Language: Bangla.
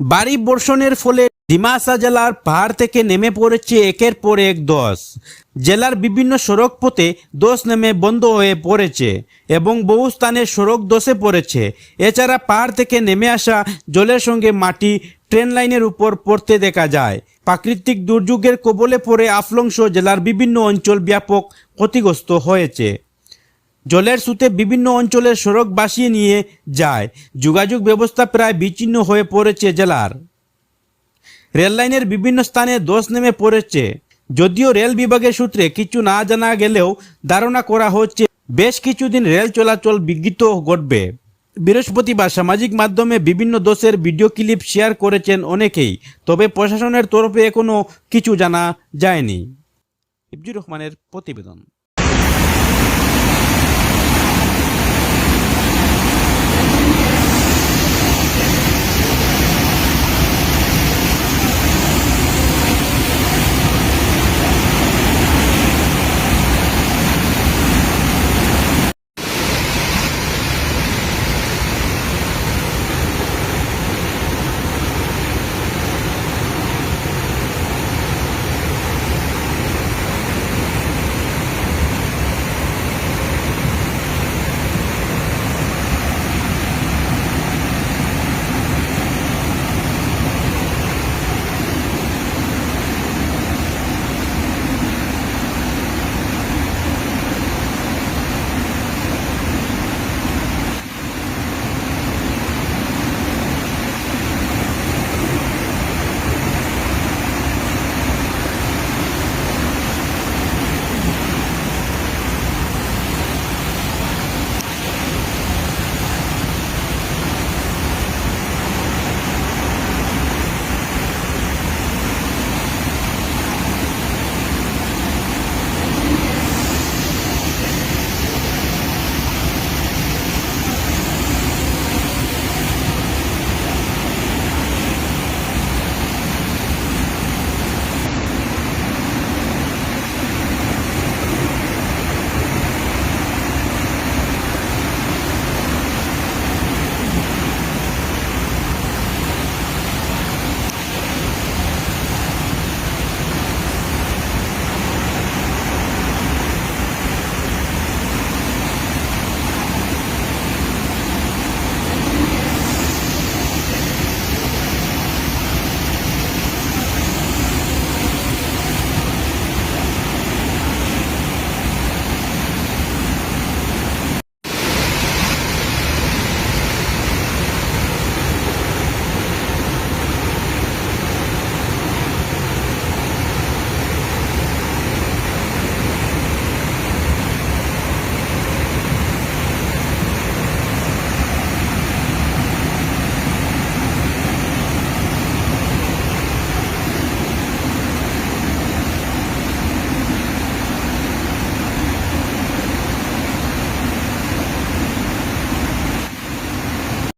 বাড়ি বর্ষণের ফলে ডিমাসা জেলার পাহাড় থেকে নেমে পড়েছে একের পর এক দোষ জেলার বিভিন্ন সড়ক পথে দোষ নেমে বন্ধ হয়ে পড়েছে এবং বহু স্থানে সড়ক দোষে পড়েছে। এছাড়া পাহাড় থেকে নেমে আসা জলের সঙ্গে মাটি ট্রেন লাইনের উপর পড়তে দেখা যায়। প্রাকৃতিক দুর্যোগের কবলে পড়ে আফলংস জেলার বিভিন্ন অঞ্চল ব্যাপক ক্ষতিগ্রস্ত হয়েছে। জলের স্রোতে বিভিন্ন অঞ্চলের সড়ক বাসিয়ে নিয়ে যায়। যোগাযোগ ব্যবস্থা প্রায় বিচ্ছিন্ন হয়ে পড়েছে জেলার। রেললাইনের বিভিন্ন স্থানে দোষ নেমে পড়েছে। যদিও রেল বিভাগের সূত্রে কিছু না জানা গেলেও ধারণা করা হচ্ছে বেশ কিছুদিন রেল চলাচল বিঘ্নিত ঘটবে। বৃহস্পতিবার সামাজিক মাধ্যমে বিভিন্ন দোষের ভিডিও ক্লিপ শেয়ার করেছেন অনেকেই, তবে প্রশাসনের তরফে এখনও কিছু জানা যায়নি। ইবজুর রহমানের প্রতিবেদন।